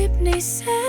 Sydney said.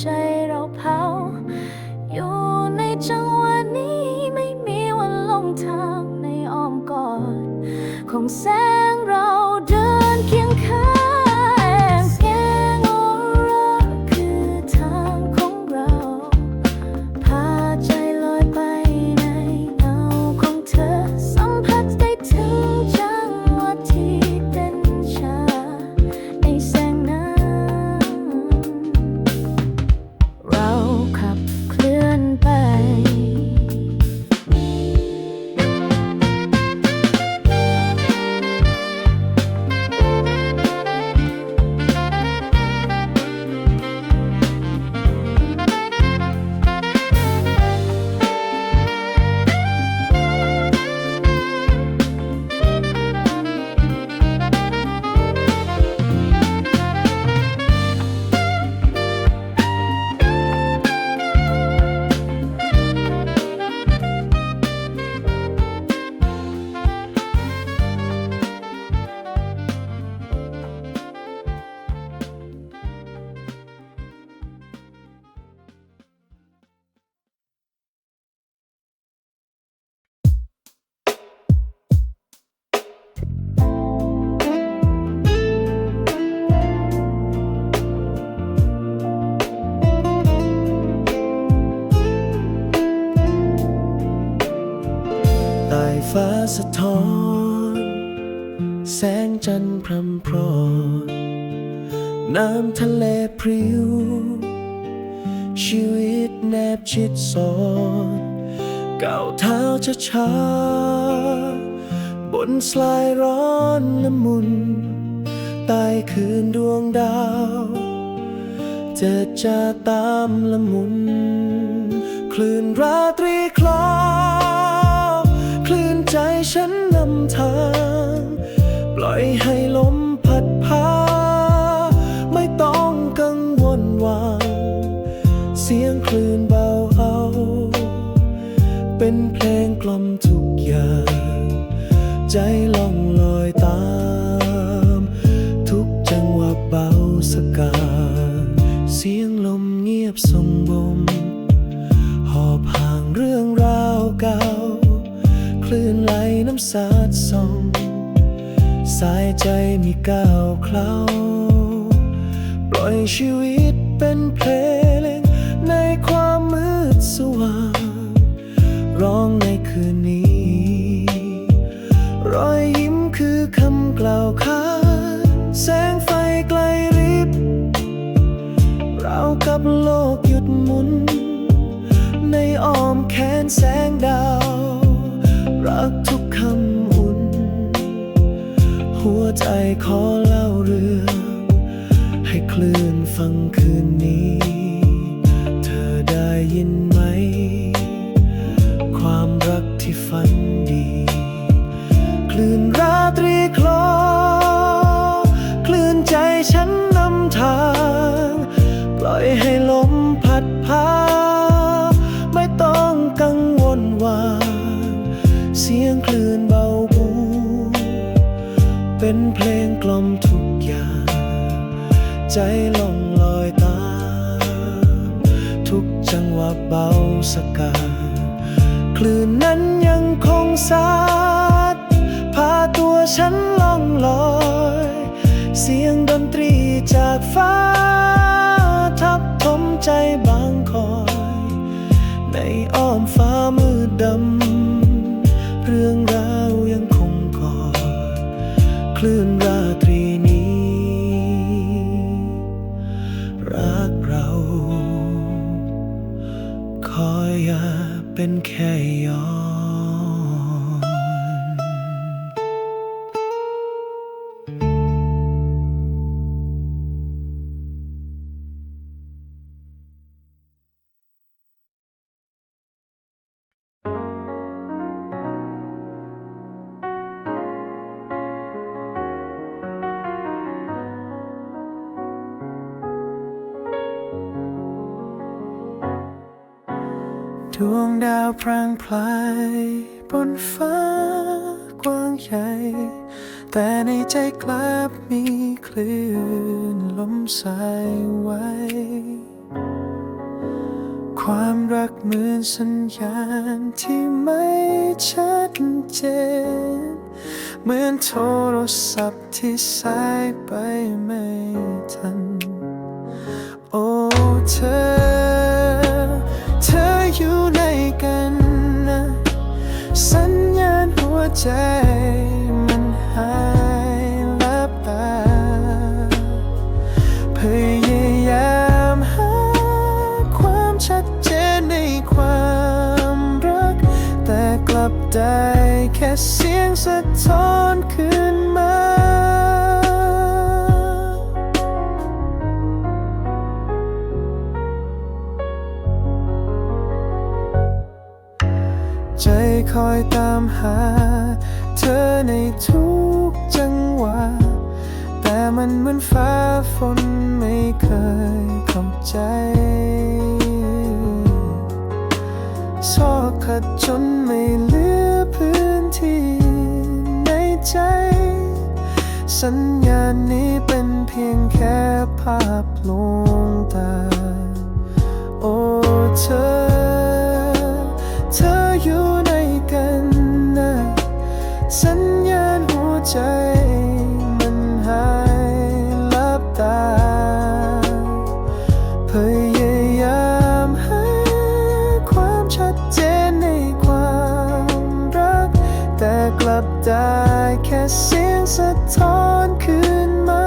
ใจเราเผา อยู่ในจังหวะนี้ไม่มีวันลงทางในอ้อมกอดของแสง น้ำทะเลพริ้ว ชีวิตแนบชิดซ้อนก้าวเท้าช้าๆบนสลายร้อนละมุนใต้คืนดวงดาว เจะจะตามละมุน คลื่นราตรีคลอคลื่นใจฉันนำทาง ปล่อยให้ลม เป็นเพลงกล่อมทุกอย่าง ใจล่องลอยตาม ทุกจังหวะเบาสกาเสียงลมเงียบทรงบมหอบห่างเรื่องราวเก่า คลื่นไหลน้ำสาดส่อง สายใจมีก้าวเคล้า ปล่อยชีวิตเป็นเพลงในความมืดสว่าง กล่าวคานแสงไฟไกลริบ เราวกับโลกหยุดหมุน ในอ้อมแขนแสงดาว รักทุกคำอุ่น หัวใจขอ ใจล่องลอยตามทุกจังหวะเบาสกาคลื่นนั้นยังคงซัดพาตัวฉันล่องลอย เสียงดนตรีจากฟ้า ทับทมใจ ดวงดาวพรางพลายบนฟ้ากว้างใหญ่ แต่ในใจกลับมีคลื่นลมสายไว้ ความรักเหมือนสัญญาณที่ไม่ชัดเจน เหมือนโทรศัพท์ที่สายไปไม่ทัน โอ้เธอ ใจมันหายลับตาพยายามหาความชัดเจนในความรัก แต่กลับได้แค่เสียงสะท้อนขึ้นมาใจคอยตามหา ขัดจนไม่เหลือพื้นที่ในใจ สัญญาณนี้เป็นเพียงแค่ภาพลวงตา โอ้เธอ เธออยู่ไหนกันนะสัญญาณหัวใจ แค่เสียงสะท้อนขึ้นมา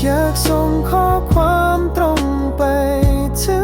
อยากส่งข้อความตรงไปถึง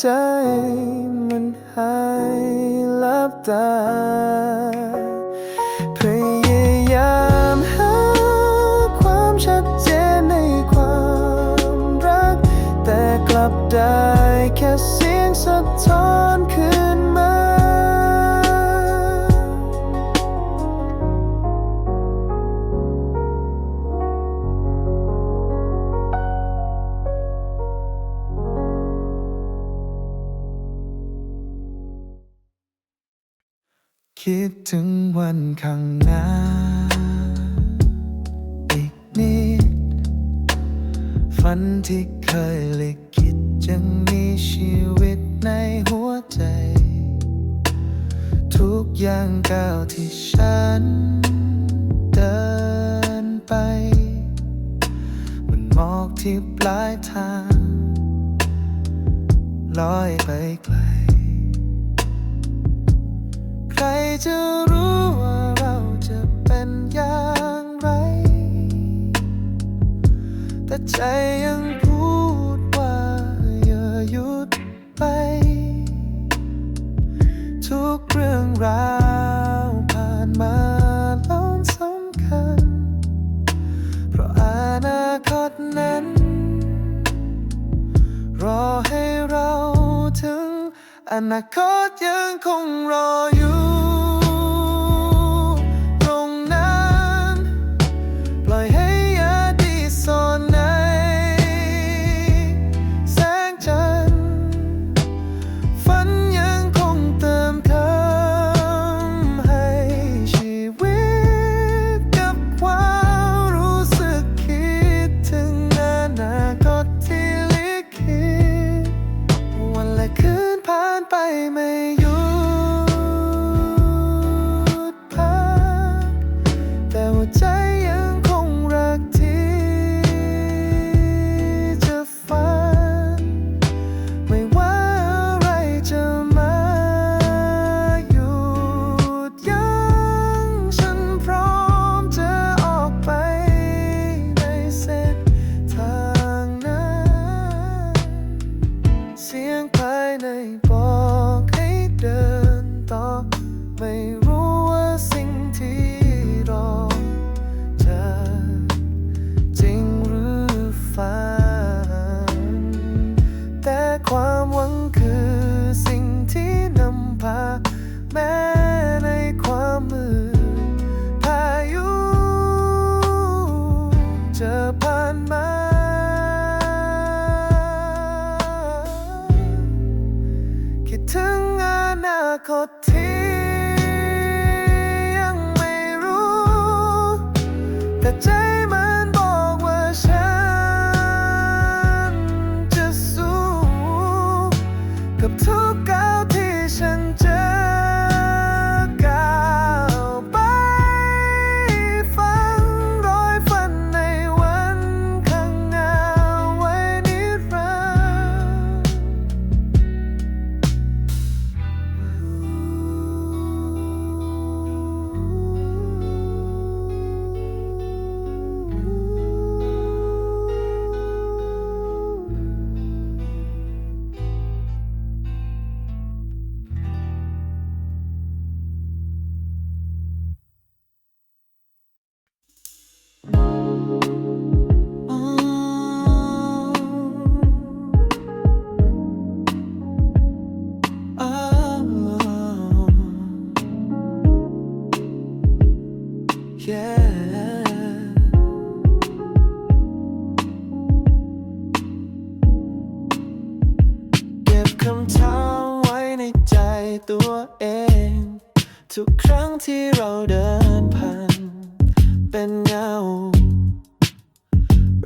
ใจมันหายลับตาันข้างหน้า อีกนิด ฝันที่เคยลิขิตจึงมีชีวิตในหัวใจ ทุกอย่างก้าวที่ฉันเดินไป มันมอกที่ปลายทางลอยไปไกล ใครจะรู้ กันอย่างไร แต่ใจยังพูดว่าอย่าหยุดไป ทุกเรื่องราวผ่านมาล้วสำคัญ เพราะอนาคตนั้น รอให้เราถึงอนาคตยังคงรออยู่ Man. ที่เราเดินผ่านเป็นเงา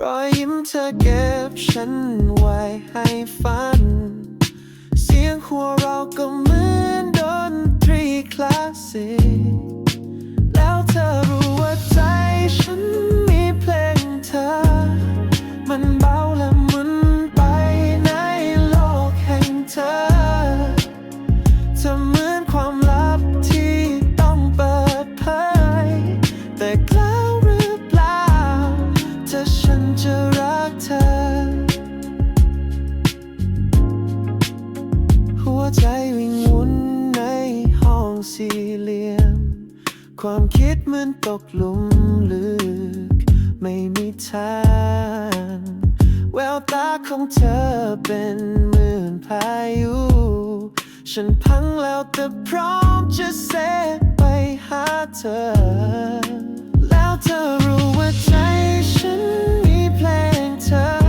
รอยยิ้มเธอเก็บฉันไว้ให้ฝัน เสียงหัวเราก็เหมือนดนตรีคลาสสิก ฉันพังแล้วแต่พร้อมจะเซไปหาเธอ แล้วเธอรู้ว่าใจฉันมีเพลงเธอ